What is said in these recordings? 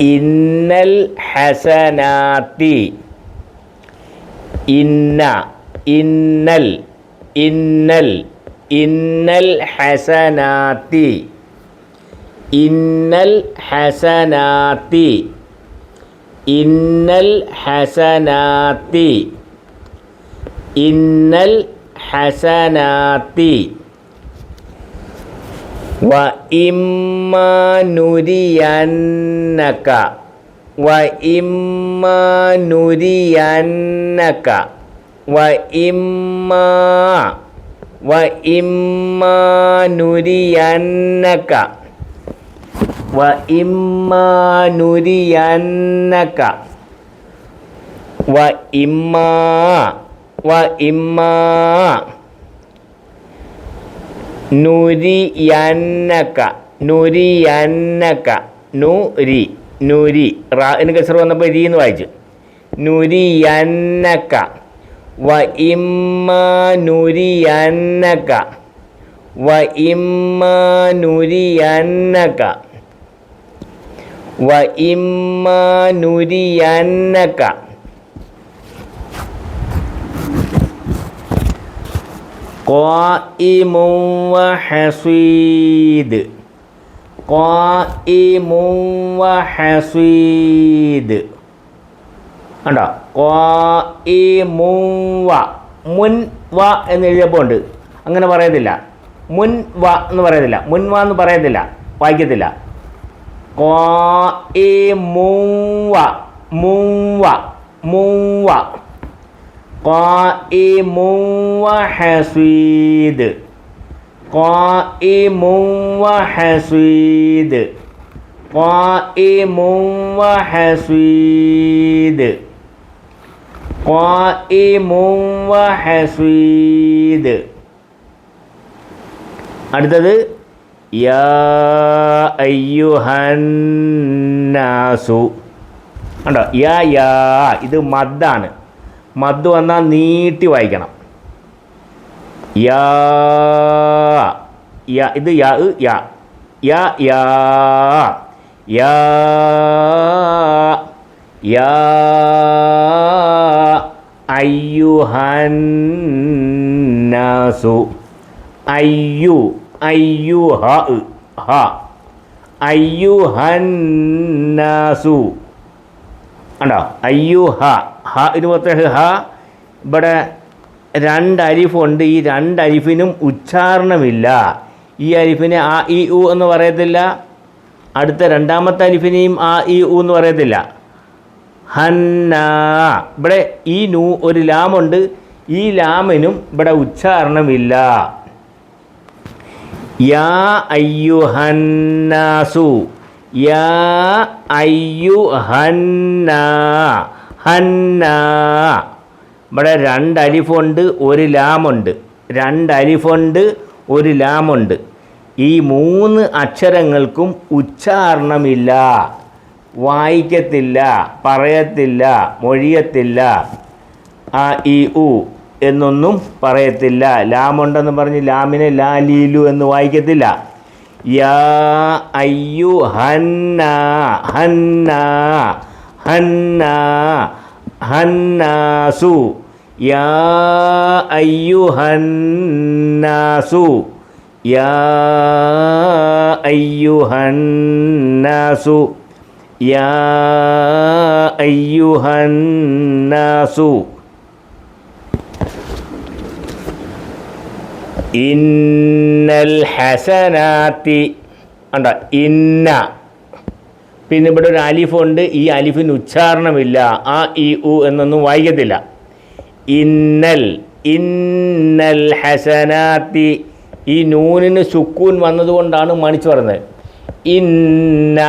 ഇന്നൽ ഹസനാത്തി. ഇന്ന ഇന്നൽ ഇന്നൽ ഇന്നൽ ഹസനാത്തി. ഇന്നൽ ഹസനാത്തി. ഇന്നൽ ഹസനാത്തി. ഇന്നൽ ഹസനാത്തി. വ ഇമ്മാനുരിയന്നക വ ഇമ്മാനുരിയന്നക വ ഇമ്മാ. വ ഇമ്മാനുരിയന്നക വ ഇമ്മാനുരിയന്നക വ ഇമ്മാ. വ ഇമ്മാ. നുരിയന്നക നുരിയന്നക നുരി നുരി. റാ എന്ന് കസർ വന്നപ്പോൾ രീ എന്ന് വായിച്ചു. നുരിയന്നക വ ഇമ്മ നുരിയന്നക വ ഇമ്മ നുരിയന്നക വ ഇമ്മ നുരിയന്നക. قائم وحصيد قائم وحصيد കണ്ടോ വ മുൻ വ എന്ന് എഴുതിയപ്പോൾ ഉണ്ട് അങ്ങനെ പറയത്തില്ല മുൻ വ എന്ന് പറയത്തില്ല മുൻ വ എന്ന് പറയത്തില്ല വായിക്കത്തില്ല മുവ മുവ മുവ قائم وحصيد قائم وحصيد قائم وحصيد قائم وحصيد அடுத்தது யா ஐயுஹன்னாசு அண்டோ யா யா இது மத்தானு മദ് വന്നാൽ നീട്ടി വായിക്കണം. യാ യാ ഇത് യാ യാ. യാ യാ യാ യാ അയ്യുഹന്നാസു. അയ്യു അയ്യു ഹ ഹ. അയ്യുഹന്നാസു. ഉണ്ടോ അയ്യു ഹ ഇരുപത്തേഴ് ഹ. ഇവിടെ രണ്ട് അരിഫുണ്ട്. ഈ രണ്ട് അരിഫിനും ഉച്ചാരണമില്ല. ഈ അരിഫിനെ ആ ഇ ഉ എന്ന് പറയത്തില്ല. അടുത്ത രണ്ടാമത്തെ അരിഫിനെയും ആ ഇ ഉ എന്ന് പറയത്തില്ല. ഹന്ന. ഇവിടെ ഈ നൂ ഒരു ലാമുണ്ട്. ഈ ലാമിനും ഇവിടെ ഉച്ചാരണമില്ല. യാ അയ്യു ഹന്നാസു യാ അയ്യു ഹന്ന ഇവിടെ രണ്ട് അലിഫുണ്ട് ഒരു ലാമുണ്ട്. രണ്ട് അലിഫുണ്ട് ഒരു ലാമുണ്ട്. ഈ മൂന്ന് അക്ഷരങ്ങൾക്കും ഉച്ചാരണമില്ല. വായിക്കത്തില്ല പറയത്തില്ല മൊഴിയത്തില്ല. ആ ഇ ഉ എന്നൊന്നും പറയത്തില്ല. ലാമുണ്ടെന്ന് പറഞ്ഞ് ലാമിനെ ലാ ലീലു എന്ന് വായിക്കത്തില്ല. യാ അയ്യു ഹന്ന ഹന്ന. ഹന്ന ഹന്നാസു യാ അയ്യു ഹന്നാസു യാ അയ്യു ഹന്നാസു യാ അയ്യു ഹന്നാസു ഇന്നൽ ഹസനാത്തി ഉണ്ടോ ഇന്ന. പിന്നെ ഇവിടെ ഒരു ആലിഫ് ഉണ്ട്. ഈ അലിഫിന് ഉച്ചാരണമില്ല. ആ ഇ ഉ എന്നൊന്നും വായിക്കത്തില്ല. ഇന്നൽ ഇന്നൽ ഹസനാത്തി. ഈ നൂനിന് സുക്കൂൻ വന്നതുകൊണ്ടാണ് മണിച്ചു പറഞ്ഞത് ഇന്ന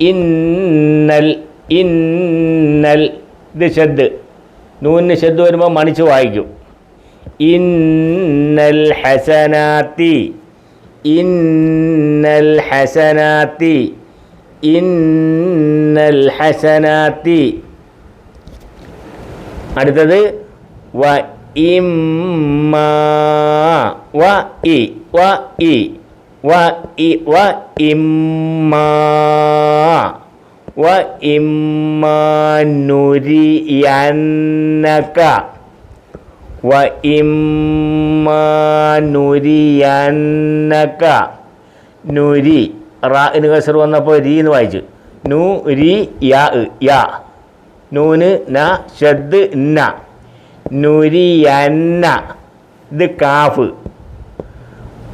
ഇന്നൽ ഇന്നൽ. ഇത് ഷെദ്. നൂനിന് ഷെദ് വരുമ്പോൾ മണിച്ച് വായിക്കും. ഇന്നൽ ഹസനാത്തി. ഇന്നൽ ഹസനാത്തി. ഇന്നൽ ഹസനാത്തി. അടുത്തത് വ ഇമ്മാ വ ഇ വ ഇ വ ഇ വ ഇമ്മാ വ ഇമ്മാനുരിയന്നക വ ഇമ്മാനുരിയന്നക നുരി റാ ഇന് കസർ വന്നപ്പോൾ രീ എന്ന് വായിച്ചു. നൂ രി യാ യാ നൂന് ന ഷദ് ന. നുരിയന്ന. ഇത് കാഫ്.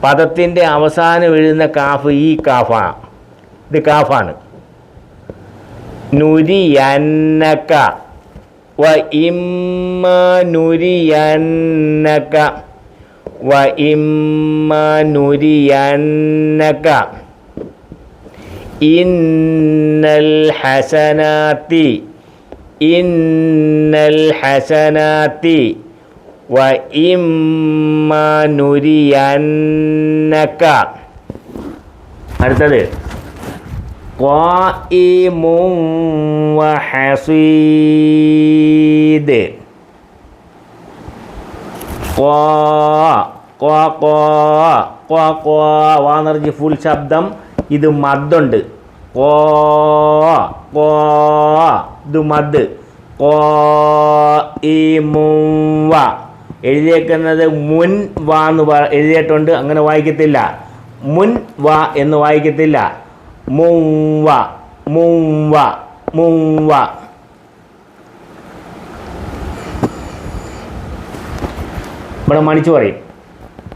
പദത്തിന്റെ അവസാനം എഴുതുന്ന കാഫ് ഈ കാഫാണ് ഇത് കാഫാണ്. നുരിയന്നക്ക. വ ഇമ്മ നുരിയന്നക്ക. വ ഇമ്മ നുരിയന്നക ഇന്നൽ ഹസനാത്തി ഇന്നൽ ഹസനാത്തി വ ഇമ്മാനുരിയന്നക്ക അടുത്തത് ഖായിമും വഹസീദ് ഖാ ഖാ ഖാ ഖാ ഖാ വാനർജി ഫുൾ ശബ്ദം. ഇത് മദ്ദുണ്ട്. കോ ഇത് മദ്. കോ ഈ മുവ എഴുതിയേക്കുന്നത് മുൻ വ എന്ന് പറ എഴുതിയിട്ടുണ്ട്. അങ്ങനെ വായിക്കത്തില്ല. മുൻ വ എന്ന് വായിക്കത്തില്ല. മുവ മുവ മുവ ഇവിടെ മണിച്ചു പറയും.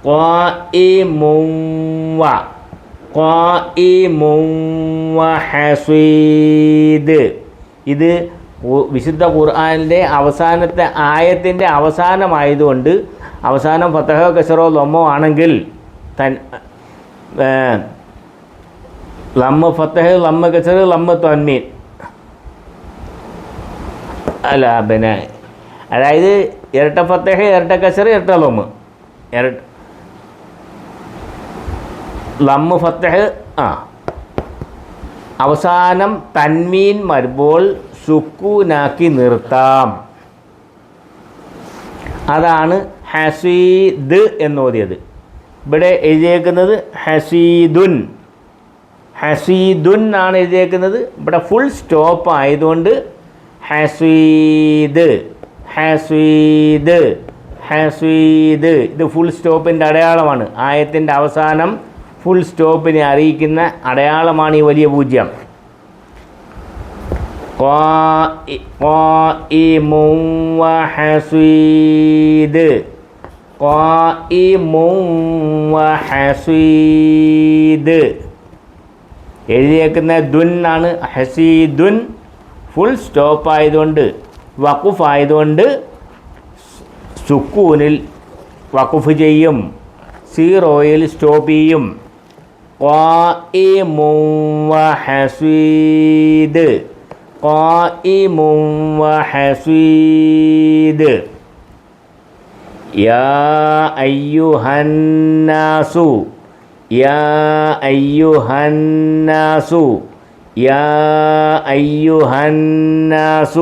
കോ ഈ ഹസീദ് ഇത് വിശുദ്ധ ഖുർആാനിന്റെ അവസാനത്തെ ആയത്തിന്റെ അവസാനമായതുകൊണ്ട് അവസാനം ഫത്തഹോ കസറോ ലൊമ്മോ ആണെങ്കിൽ തൻ ലമ്മ ഫത്തഹ് ലമ്മ കസർ ലമ്മ തൊന്മീൻ അല്ല പിന്നെ അതായത് ഇരട്ട ഫത്തഹ് ഇരട്ട കസർ ഇരട്ട ലൊമ്മ്. ഇരട്ട ലമ്മ് ഫത്തഹ് ആ. അവസാനം തന്മീൻ വരുമ്പോൾ സുക്കൂനാക്കി നിർത്താം. അതാണ് ഹസീദ് എന്നോതിയത്. ഇവിടെ എഴുതിയേക്കുന്നത് ഹസീദുൻ. ഹസീദുൻ ആണ് എഴുതിയേക്കുന്നത്. ഇവിടെ ഫുൾ സ്റ്റോപ്പ് ആയതുകൊണ്ട് ഹസീദ്. ഹസീദ്. ഹസീദ്. ഇത് ഫുൾ സ്റ്റോപ്പിന്റെ അടയാളമാണ്. ആയത്തിന്റെ അവസാനം ഫുൾ സ്റ്റോപ്പിനെ അറിയിക്കുന്ന അടയാളമാണ് ഈ വലിയ പൂജ്യം. എഴുതിയേക്കുന്ന ദുൻ ആണ് ഹസീദുൻ. ഫുൾ സ്റ്റോപ്പ് ആയതുകൊണ്ട് വഖുഫ് ആയതുകൊണ്ട് സുക്കൂനിൽ വഖുഫ് ചെയ്യും. സീറോയിൽ സ്റ്റോപ്പ് ചെയ്യും. قائم وحصيد قائم وحصيد يا أيها الناس يا أيها الناس يا أيها الناس